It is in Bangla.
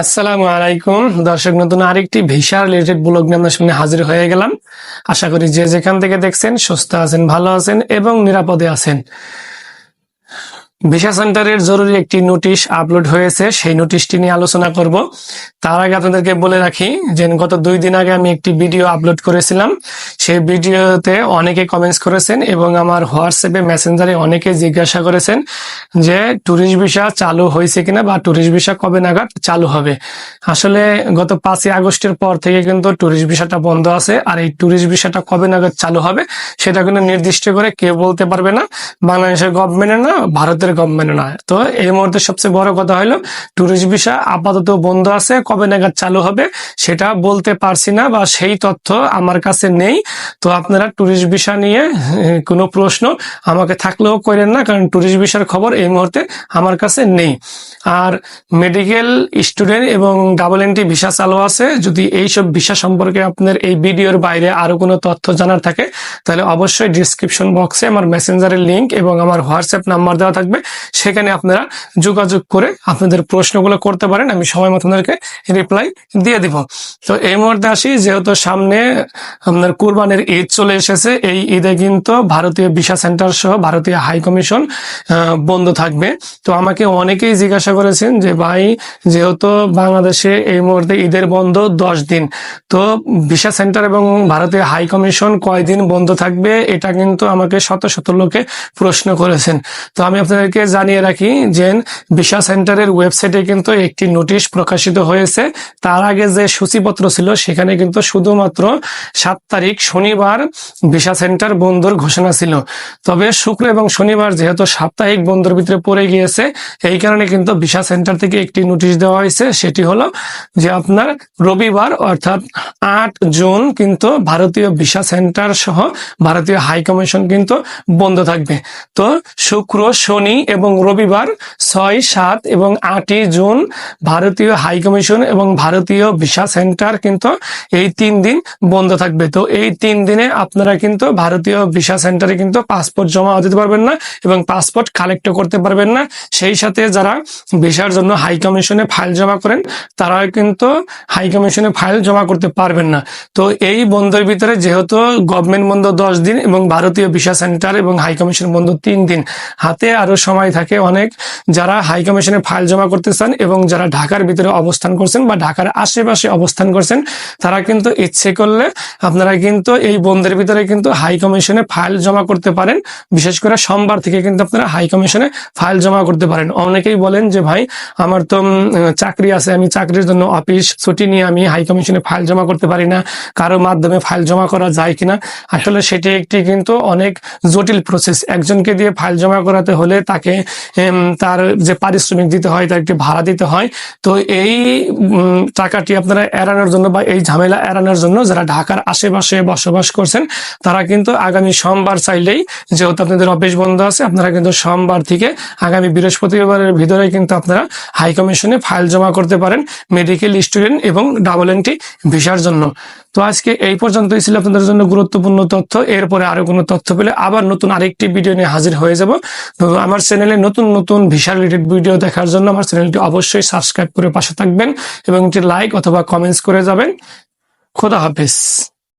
আসসালামু আলাইকুম। দর্শক, নতুন আরেকটি ভিসা রিলেটেড ব্লগ নিয়ে আপনার সামনে হাজির হয়ে গেলাম। আশা করি যে যেখান থেকে দেখছেন, সুস্থ আছেন, ভালো আছেন এবং নিরাপদে আছেন। ভিসা সেন্টারের জরুরি একটি নোটিশ আপলোড হয়েছে, সেই নোটিশটি নিয়ে আলোচনা করব। তার আগে আপনাদেরকে বলে রাখি যে গত দুই দিন আগে আমি একটি ভিডিও আপলোড করেছিলাম। সেই ভিডিওতে অনেকে কমেন্টস করেছেন এবং আমার হোয়াটসঅ্যাপে মেসেঞ্জারে অনেকে জিজ্ঞাসা করেছেন যে ট্যুরিস্ট ভিসা চালু হয়েছে কিনা বা ট্যুরিস্ট ভিসা কবে নাগাদ চালু হবে। আসলে গত পাঁচই আগস্টের পর থেকে কিন্তু ট্যুরিস্ট ভিসাটা বন্ধ আছে আর এই ট্যুরিস্ট ভিসাটা কবে নাগাদ চালু হবে, সেটা কিন্তু নির্দিষ্ট করে কেউ বলতে পারবে না। বাংলাদেশের গভর্নমেন্টের না, ভারতের গভর্নমেন্টের না তো এই মুহূর্তে সবচেয়ে বড় কথা হলো ট্যুরিস্ট ভিসা আপাতত বন্ধ আছে, কবে নাগাদ চালু হবে সেটা বলতে পারছি না বা সেই তথ্য আমার কাছে নেই। তো আপনারা ট্যুরিস্ট ভিসা নিয়ে কোনো প্রশ্ন আমাকে থাকলেও করেন না, কারণ ট্যুরিস্ট ভিসার খবর এই মুহূর্তে আমার কাছে নেই। আর মেডিকেল স্টুডেন্ট এবং ডাবল এন্ট্রি ভিসা চালু আছে। যদি এইসব ভিসা সম্পর্কে আপনার এই ভিডিওর বাইরে আরও কোনো তথ্য জানার থাকে, তাহলে অবশ্যই ডিসক্রিপশন বক্সে আমার মেসেঞ্জারের লিঙ্ক এবং আমার হোয়াটসঅ্যাপ নাম্বার দেওয়া থাকবে। সেখানে আপনারা যোগাযোগ করে আপনাদের প্রশ্নগুলো করতে পারেন, আমি সময় মতো আপনাদেরকে রিপ্লাই দিয়ে দিব। তো এই মুহূর্তে আসি, যেহেতু সামনে আপনার কুরবানের ঈদ চলে এসেছে, এই ঈদে কিন্তু ভারতীয় ভিসা সেন্টার সহ ভারতীয় হাই কমিশন বন্ধ থাকবে। তো আমাকে অনেকেই জিজ্ঞাসা করেছেন যে, ভাই, যেহেতু বাংলাদেশে এই মুহূর্তে ঈদের বন্ধ দশ দিন, তো ভিসা সেন্টার এবং ভারতীয় হাই কমিশন কয়দিন বন্ধ থাকবে? এটা কিন্তু আমাকে শত শত লোকে প্রশ্ন করেছেন। তো আমি আপনাদেরকে জানিয়ে রাখি যে ভিসা সেন্টারের ওয়েবসাইটে কিন্তু একটি নোটিশ প্রকাশিত হয়েছে। তার আগে যে সূচিপত্র ছিল, সেখানে কিন্তু শুধুমাত্র সাত তারিখ শনিবার ভিসা সেন্টার বন্ধর ঘোষণা ছিল। তবে শুক্র এবং শনিবার যেহেতু সাপ্তাহিক বন্ধর ভিতরে পড়ে গিয়েছে, এই কারণে কিন্তু ভিসা সেন্টার থেকে একটি নোটিশ দেওয়া হয়েছে। সেটি হলো যে আপনার রবিবার অর্থাৎ আট জুন কিন্তু ভারতীয় ভিসা সেন্টার সহ ভারতীয় হাই কমিশন কিন্তু বন্ধ থাকবে। তো শুক্র, শনি এবং রবিবার ছয়, সাত এবং আটই জুন ভারতীয় হাই কমিশন এবং ভারতীয় ভিসা সেন্টার কিন্তু এই তিন দিন বন্ধ থাকবে। তো এই তিন দিনে আপনারা কিন্তু ভারতীয় ভিসা সেন্টারে কিন্তু পাসপোর্ট জমা দিতে পারবেন না এবং পাসপোর্ট কালেক্ট করতে পারবেন না। সেই সাথে যারা ভিসার জন্য হাই কমিশনে ফাইল জমা করেন তারা কিন্তু হাই কমিশনে ফাইল জমা করতে পারবেন না। তো এই বন্ধের ভিতরে যেহেতু গভর্নমেন্ট বন্ধ দশ দিন এবং ভারতীয় ভিসা সেন্টার এবং হাই কমিশন বন্ধ তিন দিন, হাতে আরও সময় থাকে অনেক যারা হাই কমিশনে ফাইল জমা করতে চান এবং যারা ঢাকার ভিতরে অবস্থান করছেন বা ঢাকার আশেপাশে অবস্থান করছেন, তারা কিন্তু ইচ্ছে করলে আপনারা কিন্তু এই বন্ধের ভিতরে কিন্তু হাই কমিশনে ফাইল জমা করতে পারেন। বিশেষ করে সোমবার থেকে কিন্তু আপনারা হাই কমিশনে ফাইল জমা করতে পারেন। অনেকেই বলেন যে, ভাই, আমার তো চাকরি আছে, আমি চাকরির জন্য অফিস, ছুটি নিয়ে আমি হাই কমিশনে ফাইল জমা করতে পারি না। কারও মাধ্যমে ফাইল জমা করা যায় কিনা? আসলে সেটি একটি কিন্তু অনেক জটিল প্রসেস একজনকে দিয়ে ফাইল জমা করাতে হলে তাকে এম, তার যে পারিশ্রমিক দিতে হয় তার একটি ভাড়া দিতে হয়। তো এই টাকাটি আপনারা এড়ানোর জন্য বা এই ঝামেলা এড়ানোর জন্য যারা ঢাকার আশেপাশে বসবাস করছেন তারা কিন্তু আগামী সোমবার চাইলেই যেহেতু আপনাদের অফিস বন্ধ আছে আপনারা কিন্তু সোমবার থেকে আগামী বৃহস্পতিবারের ভিতরে কিন্তু আপনারা হাই কমিশনে ফাইল জমা করতে পারেন মেডিকেল স্টুডেন্ট এবং ডাবল এন্ট্রি ভিসার জন্য। তো আজকে এই পর্যন্তই ছিল আপনাদের জন্য গুরুত্বপূর্ণ তথ্য। এরপরে আরও কোনো তথ্য পেলে আবার নতুন আরেকটি ভিডিও নিয়ে হাজির হয়ে যাব। আমার চ্যানেলে নতুন নতুন ভিসা রিলেটেড ভিডিও দেখার জন্য আমার চ্যানেলটি অবশ্যই সাবস্ক্রাইব করে পাশে থাকবেন এবং একটি লাইক অথবা কমেন্টস করে যাবেন। খোদা হাফেজ।